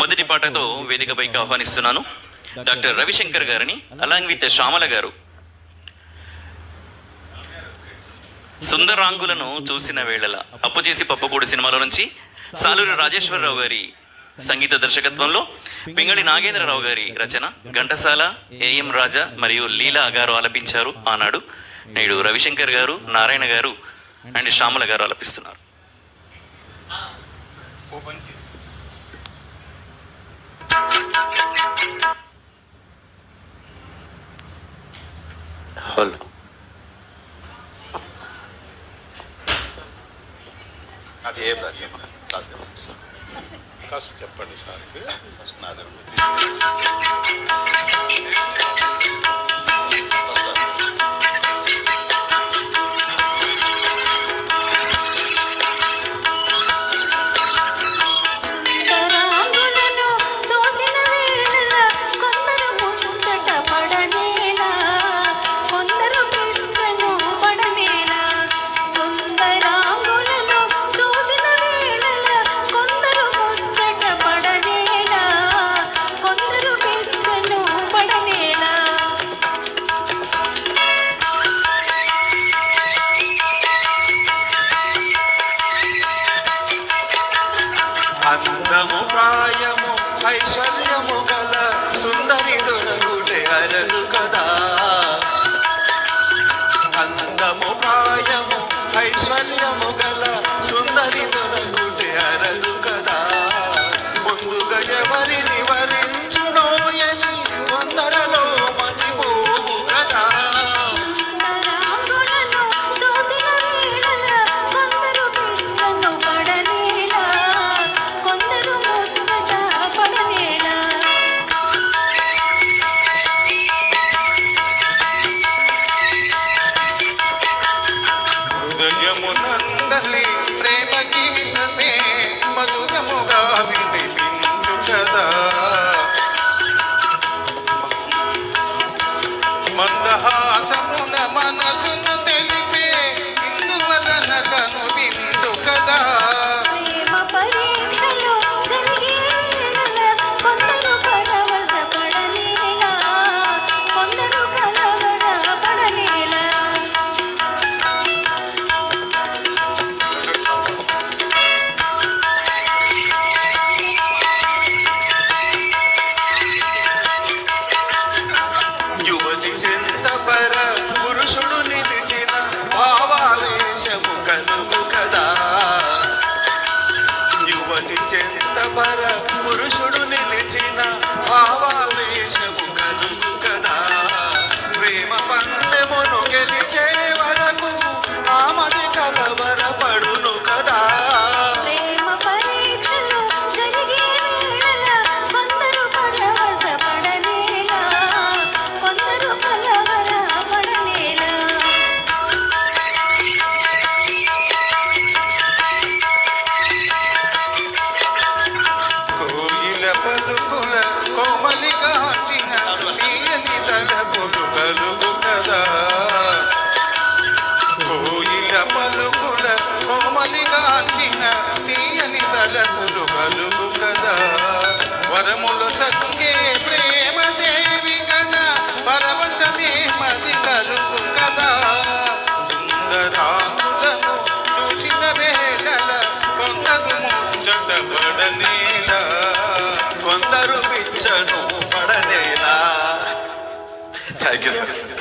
మొదటి పాటతో వేదికపైకి ఆహ్వానిస్తున్నాను. డాక్టర్ రవిశంకర్ గారిని అలాంగ్ విత్ శ్యామల గారు. సుందరాంగులను చూసిన వేళల అప్పు చేసి పప్పకూడు సినిమాలో నుంచి సాలూరి రాజేశ్వరరావు గారి సంగీత దర్శకత్వంలో పింగళి నాగేంద్రరావు గారి రచన ఘంటసాల ఏఎం రాజా మరియు లీలా గారు ఆలపించారు ఆనాడు. నేడు రవిశంకర్ గారు నారాయణ గారు అండ్ శ్యామల గారు ఆలపిస్తున్నారు. హలో అది ఏం సాధ్యం? సార్. కాస్త చెప్పండి ఐశ్వర్యము గల సుందరి దొరకుటే అరదు కదా. అందము ప్రాయము ఐశ్వర్యము గల సుందరి దొరకుటే అరదు కదా. ముందుగా ఎవరిని మందహాసమున మనసు చింతపర పురుషుడు నిలిచిన భావావేశము కలుగు కదా. యువతి చింతపర పురుషుడు నిలిచిన భావావేశము కాచిన తీయని తలపులు కలుగు కదా కోయిల పలుకుల కోమలి కాచిన తీయని తలపులు కలుగు కదా వరములు సత్కే ప్రేమ దేవి కదా పరవశమే మది కలుగు కదా? సుందరాంగులను చూసిన వేళల కొందరు ముచ్చట పడనేలా కొందరు పిచ్చను పడనేలా థ్యాంక్ యూ సార్